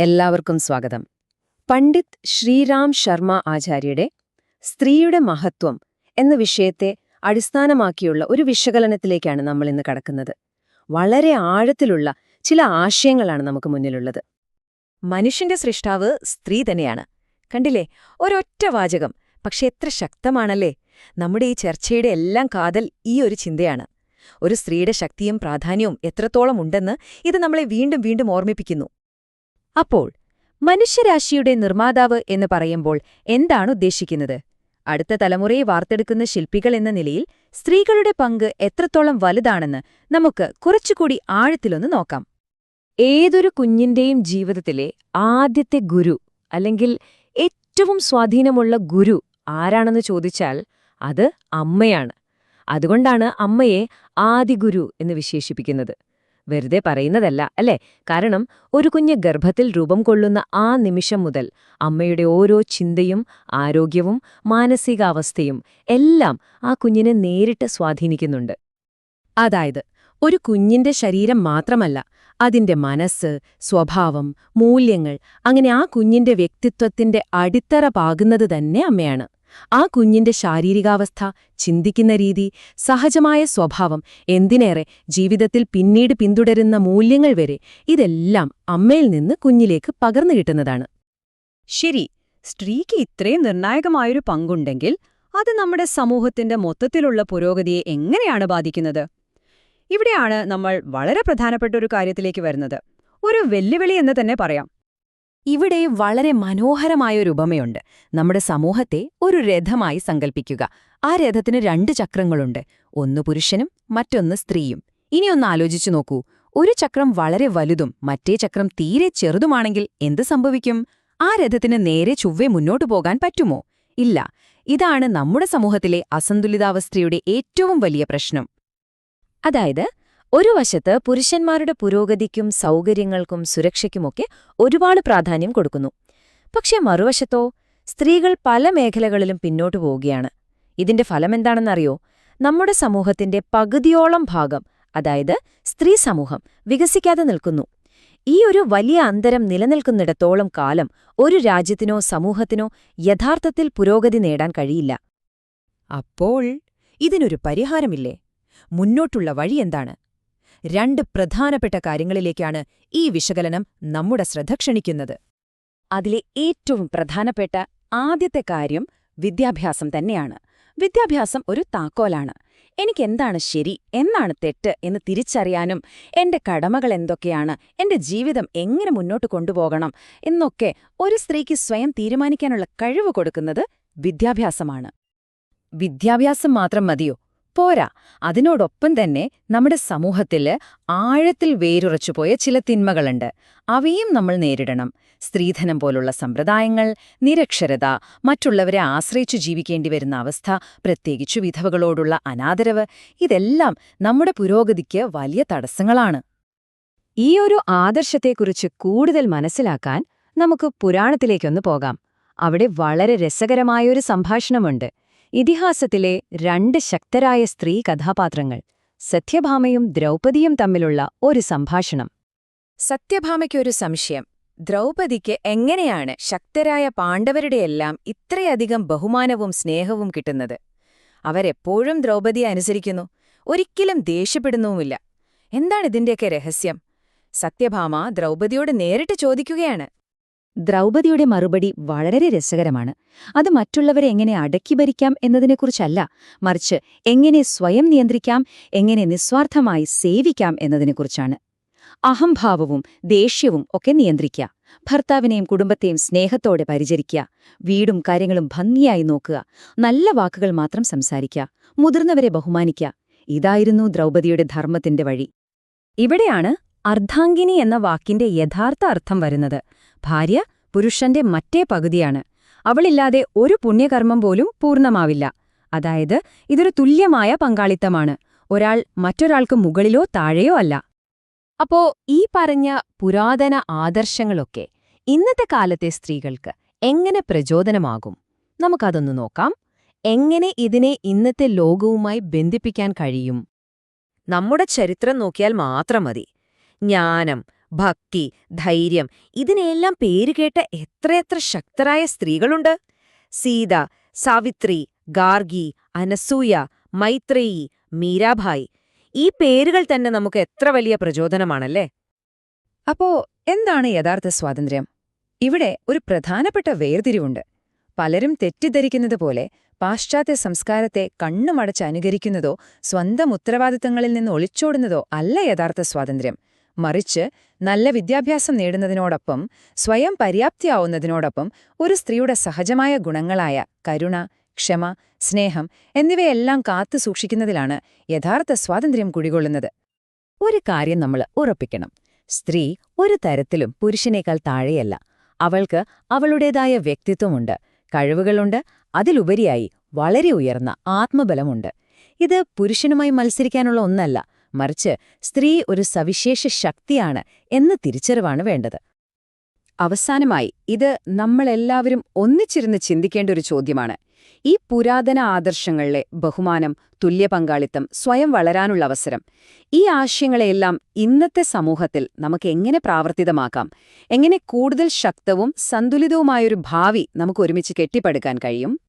എല്ലാവർക്കും സ്വാഗതം. പണ്ഡിറ്റ് ശ്രീരാം ശർമ്മ ആചാര്യയുടെ സ്ത്രീയുടെ മഹത്വം എന്ന വിഷയത്തെ അടിസ്ഥാനമാക്കിയുള്ള ഒരു വിശകലനത്തിലേക്കാണ് നമ്മൾ ഇന്ന് കടക്കുന്നത്. വളരെ ആഴത്തിലുള്ള ചില ആശയങ്ങളാണ് നമുക്ക് മുന്നിലുള്ളത്. മനുഷ്യന്റെ സൃഷ്ടാവ് സ്ത്രീ തന്നെയാണ്. കണ്ടില്ലേ? ഒരൊറ്റ വാചകം. പക്ഷെ എത്ര ശക്തമാണല്ലേ? നമ്മുടെ ഈ ചർച്ചയുടെ എല്ലാം കാതൽ ഈ ഒരു ചിന്തയാണ്. ഒരു സ്ത്രീയുടെ ശക്തിയും പ്രാധാന്യവും എത്രത്തോളം ഉണ്ടെന്ന് ഇത് നമ്മളെ വീണ്ടും വീണ്ടും ഓർമ്മിപ്പിക്കുന്നു. അപ്പോൾ മനുഷ്യരാശിയുടെ നിർമ്മാതാവ് എന്ന് പറയുമ്പോൾ എന്താണ് ഉദ്ദേശിക്കുന്നത്? അടുത്ത തലമുറയെ വാർത്തെടുക്കുന്ന ശില്പികൾ എന്ന നിലയിൽ സ്ത്രീകളുടെ പങ്ക് എത്രത്തോളം വലുതാണെന്ന് നമുക്ക് കുറച്ചുകൂടി ആഴത്തിലൊന്ന് നോക്കാം. ഏതൊരു കുഞ്ഞിന്റെയും ജീവിതത്തിലെ ആദ്യത്തെ ഗുരു അല്ലെങ്കിൽ ഏറ്റവും സ്വാധീനമുള്ള ഗുരു ആരാണെന്ന് ചോദിച്ചാൽ അത് അമ്മയാണ്. അതുകൊണ്ടാണ് അമ്മയെ ആദിഗുരു എന്ന് വിശേഷിപ്പിക്കുന്നത്. വെറുതെ പറയുന്നതല്ല അല്ലേ? കാരണം ഒരു കുഞ്ഞ് ഗർഭത്തിൽ രൂപം കൊള്ളുന്ന ആ നിമിഷം മുതൽ അമ്മയുടെ ഓരോ ചിന്തയും ആരോഗ്യവും മാനസികാവസ്ഥയും എല്ലാം ആ കുഞ്ഞിനെ നേരിട്ട് സ്വാധീനിക്കുന്നുണ്ട്. അതായത് ഒരു കുഞ്ഞിന്റെ ശരീരം മാത്രമല്ല അതിന്റെ മനസ്സ് സ്വഭാവം മൂല്യങ്ങൾ അങ്ങനെ ആ കുഞ്ഞിന്റെ വ്യക്തിത്വത്തിന്റെ അടിത്തറ പാകുന്നത് തന്നെ അമ്മയാണ്. ആ കുഞ്ഞിന്റെ ശാരീരികാവസ്ഥ ചിന്തിക്കുന്ന രീതി സഹജമായ സ്വഭാവം എന്തിനേറെ ജീവിതത്തിൽ പിന്നീട് പിന്തുടരുന്ന മൂല്യങ്ങൾ വരെ ഇതെല്ലാം അമ്മയിൽ നിന്ന് കുഞ്ഞിലേക്ക് പകർന്നു കിട്ടുന്നതാണ്. ശരി സ്ത്രീക്ക് ഇത്രയും നിർണായകമായൊരു പങ്കുണ്ടെങ്കിൽ അത് നമ്മുടെ സമൂഹത്തിന്റെ മൊത്തത്തിലുള്ള പുരോഗതിയെ എങ്ങനെയാണ് ബാധിക്കുന്നത്? ഇവിടെയാണ് നമ്മൾ വളരെ പ്രധാനപ്പെട്ട ഒരു കാര്യത്തിലേക്ക് വരുന്നത്. ഒരു വെല്ലുവിളി എന്ന് തന്നെ പറയാം. ഇവിടെ വളരെ മനോഹരമായ ഒരു ഉപമയുണ്ട്. നമ്മുടെ സമൂഹത്തെ ഒരു രഥമായി സങ്കൽപ്പിക്കുക. ആ രഥത്തിന് രണ്ട് ചക്രങ്ങളുണ്ട്. ഒന്ന് പുരുഷനും മറ്റൊന്ന് സ്ത്രീയും. ഇനിയൊന്ന് ആലോചിച്ചു നോക്കൂ. ഒരു ചക്രം വളരെ വലുതും മറ്റേ ചക്രം തീരെ ചെറുതുമാണെങ്കിൽ എന്ത് സംഭവിക്കും? ആ രഥത്തിന് നേരെ ചൊവ്വെ മുന്നോട്ടു പോകാൻ പറ്റുമോ? ഇല്ല. ഇതാണ് നമ്മുടെ സമൂഹത്തിലെ അസന്തുലിതാവസ്ഥയുടെ ഏറ്റവും വലിയ പ്രശ്നം. അതായത് ഒരു വശത്ത് പുരുഷന്മാരുടെ പുരോഗതിക്കും സൗകര്യങ്ങൾക്കും സുരക്ഷയ്ക്കുമൊക്കെ ഒരുപാട് പ്രാധാന്യം കൊടുക്കുന്നു. പക്ഷെ മറുവശത്തോ സ്ത്രീകൾ പല മേഖലകളിലും പിന്നോട്ടു പോവുകയാണ്. ഇതിന്റെ ഫലമെന്താണെന്നറിയോ? നമ്മുടെ സമൂഹത്തിന്റെ പകുതിയോളം ഭാഗം അതായത് സ്ത്രീ സമൂഹം വികസിക്കാതെ നിൽക്കുന്നു. ഈ ഒരു വലിയ അന്തരം നിലനിൽക്കുന്നിടത്തോളം കാലം ഒരു രാജ്യത്തിനോ സമൂഹത്തിനോ യഥാർത്ഥത്തിൽ പുരോഗതി നേടാൻ കഴിയില്ല. അപ്പോൾ ഇതിനൊരു പരിഹാരമില്ലേ? മുന്നോട്ടുള്ള വഴിയെന്താണ് രണ്ട് പ്രധാനപ്പെട്ട കാര്യങ്ങളിലേക്കാണ് ഈ വിശകലനം നമ്മുടെ ശ്രദ്ധ ക്ഷണിക്കുന്നത്. അതിലെ ഏറ്റവും പ്രധാനപ്പെട്ട ആദ്യത്തെ കാര്യം വിദ്യാഭ്യാസം തന്നെയാണ്. വിദ്യാഭ്യാസം ഒരു താക്കോലാണ്. എനിക്കെന്താണ് ശരി എന്നാണ് തെറ്റ് എന്ന് തിരിച്ചറിയാനും എന്റെ കടമകൾ എന്തൊക്കെയാണ് എന്റെ ജീവിതം എങ്ങനെ മുന്നോട്ട് കൊണ്ടുപോകണം എന്നൊക്കെ ഒരു സ്ത്രീക്ക് സ്വയം തീരുമാനിക്കാനുള്ള കഴിവ് കൊടുക്കുന്നത് വിദ്യാഭ്യാസമാണ്. വിദ്യാഭ്യാസം മാത്രം മതിയോ? പോരാ. അതിനോടൊപ്പം തന്നെ നമ്മുടെ സമൂഹത്തിൽ ആഴത്തിൽ വേരുറച്ചുപോയ ചില തിന്മകളുണ്ട്. അവയും നമ്മൾ നേരിടണം. സ്ത്രീധനം പോലുള്ള സമ്പ്രദായങ്ങൾ നിരക്ഷരത മറ്റുള്ളവരെ ആശ്രയിച്ചു ജീവിക്കേണ്ടി വരുന്ന അവസ്ഥ പ്രത്യേകിച്ചു വിധവകളോടുള്ള അനാദരവ് ഇതെല്ലാം നമ്മുടെ പുരോഗതിക്ക് വലിയ തടസ്സങ്ങളാണ്. ഈ ഒരു ആദർശത്തെക്കുറിച്ച് കൂടുതൽ മനസ്സിലാക്കാൻ നമുക്ക് പുരാണത്തിലേക്കൊന്ന് പോകാം. അവിടെ വളരെ രസകരമായൊരു സംഭാഷണമുണ്ട്. ഇതിഹാസത്തിലെ രണ്ട് ശക്തരായ സ്ത്രീ കഥാപാത്രങ്ങൾ സത്യഭാമയും ദ്രൗപദിയും തമ്മിലുള്ള ഒരു സംഭാഷണം. സത്യഭാമയ്ക്കൊരു സംശയം. ദ്രൗപദിക്ക് എങ്ങനെയാണ് ശക്തരായ പാണ്ഡവരുടെയെല്ലാം ഇത്രയധികം ബഹുമാനവും സ്നേഹവും കിട്ടുന്നത്? അവരെപ്പോഴും ദ്രൗപദിയെ അനുസരിക്കുന്നു. ഒരിക്കലും ദേഷ്യപ്പെടുന്നുമില്ല. എന്താണിതിന്റെയൊക്കെ രഹസ്യം? സത്യഭാമ ദ്രൗപദിയോട് നേരിട്ട് ചോദിക്കുകയാണ്. ദ്രൗപദിയുടെ മറുപടി വളരെ രസകരമാണ്. അത് മറ്റുള്ളവരെ എങ്ങനെ അടക്കി ഭരിക്കാം എന്നതിനെക്കുറിച്ചല്ല മറിച്ച് എങ്ങനെ സ്വയം നിയന്ത്രിക്കാം എങ്ങനെ നിസ്വാർത്ഥമായി സേവിക്കാം എന്നതിനെക്കുറിച്ചാണ്. അഹംഭാവവും ദേഷ്യവും ഒക്കെ നിയന്ത്രിക്കുക ഭർത്താവിനെയും കുടുംബത്തെയും സ്നേഹത്തോടെ പരിചരിക്കുക വീടും കാര്യങ്ങളും ഭംഗിയായി നോക്കുക നല്ല വാക്കുകൾ മാത്രം സംസാരിക്കുക മുതിർന്നവരെ ബഹുമാനിക്കുക ഇതായിരുന്നു ദ്രൗപതിയുടെ ധർമ്മത്തിന്റെ വഴി. ഇവിടെയാണ് അർദ്ധാംഗിനി എന്ന വാക്കിന്റെ യഥാർത്ഥ അർത്ഥം വരുന്നത്. ഭാര്യ പുരുഷന്റെ മറ്റേ പകുതിയാണ്. അവളില്ലാതെ ഒരു പുണ്യകർമ്മം പോലും പൂർണമാവില്ല. അതായത് ഇതൊരു തുല്യമായ പങ്കാളിത്തമാണ്. ഒരാൾ മറ്റൊരാൾക്ക് മുകളിലോ താഴെയോ അല്ല. അപ്പോ ഈ പറഞ്ഞ പുരാതന ആദർശങ്ങളൊക്കെ ഇന്നത്തെ കാലത്തെ സ്ത്രീകൾക്ക് എങ്ങനെ പ്രചോദനമാകും? നമുക്കതൊന്ന് നോക്കാം. എങ്ങനെ ഇതിനെ ഇന്നത്തെ ലോകവുമായി ബന്ധിപ്പിക്കാൻ കഴിയും? നമ്മുടെ ചരിത്രം നോക്കിയാൽ മാത്രം മതി. ജ്ഞാനം ഭക്തി ധൈര്യം ഇതിനെയെല്ലാം പേരുകേട്ട എത്രയെത്ര ശക്തരായ സ്ത്രീകളുണ്ട്. സീത സാവിത്രി ഗാർഗി അനസൂയ മൈത്രേയി മീരാഭായ്. ഈ പേരുകൾ തന്നെ നമുക്ക് എത്ര വലിയ പ്രചോദനമാണല്ലേ? അപ്പോ എന്താണ് യഥാർത്ഥ സ്വാതന്ത്ര്യം? ഇവിടെ ഒരു പ്രധാനപ്പെട്ട വേർതിരിവുണ്ട്. പലരും തെറ്റിദ്ധരിക്കുന്നത് പോലെ പാശ്ചാത്യ സംസ്കാരത്തെ കണ്ണുമടച്ച് അനുകരിക്കുന്നതോ സ്വന്തം ഉത്തരവാദിത്തങ്ങളിൽ നിന്ന് ഒളിച്ചോടുന്നതോ അല്ല യഥാർത്ഥ സ്വാതന്ത്ര്യം. മറിച്ച് നല്ല വിദ്യാഭ്യാസം നേടുന്നതിനോടൊപ്പം സ്വയം പര്യാപ്തിയാവുന്നതിനോടൊപ്പം ഒരു സ്ത്രീയുടെ സഹജമായ ഗുണങ്ങളായ കരുണ ക്ഷമ സ്നേഹം എന്നിവയെല്ലാം കാത്തു സൂക്ഷിക്കുന്നതിലാണ് യഥാർത്ഥ സ്വാതന്ത്ര്യം കുടികൊള്ളുന്നത്. ഒരു കാര്യം നമ്മൾ ഉറപ്പിക്കണം. സ്ത്രീ ഒരു തരത്തിലും പുരുഷനേക്കാൾ താഴെയല്ല. അവൾക്ക് അവളുടേതായ വ്യക്തിത്വമുണ്ട്. കഴിവുകളുണ്ട്. അതിലുപരിയായി വളരെ ഉയർന്ന ആത്മബലമുണ്ട്. ഇത് പുരുഷനുമായി മത്സരിക്കാനുള്ള ഒന്നല്ല. മറിച്ച് സ്ത്രീ ഒരു സവിശേഷ ശക്തിയാണ് എന്ന തിരിച്ചറിവാണ് വേണ്ടത്. അവസാനമായി ഇത് നമ്മളെല്ലാവരും ഒന്നിച്ചിരുന്ന് ചിന്തിക്കേണ്ട ഒരു ചോദ്യമാണ്. ഈ പുരാതന ആദർശങ്ങളിലെ ബഹുമാനം തുല്യ പങ്കാളിത്തം സ്വയം വളരാനുള്ള അവസരം. ഈ ആശയങ്ങളെയെല്ലാം ഇന്നത്തെ സമൂഹത്തിൽ നമുക്ക് എങ്ങനെ പ്രാവർത്തികമാക്കാം? എങ്ങനെ കൂടുതൽ ശക്തവും സന്തുലിതവുമായൊരു ഭാവി നമുക്ക് ഒരുമിച്ച് കെട്ടിപ്പടുക്കാൻ കഴിയും?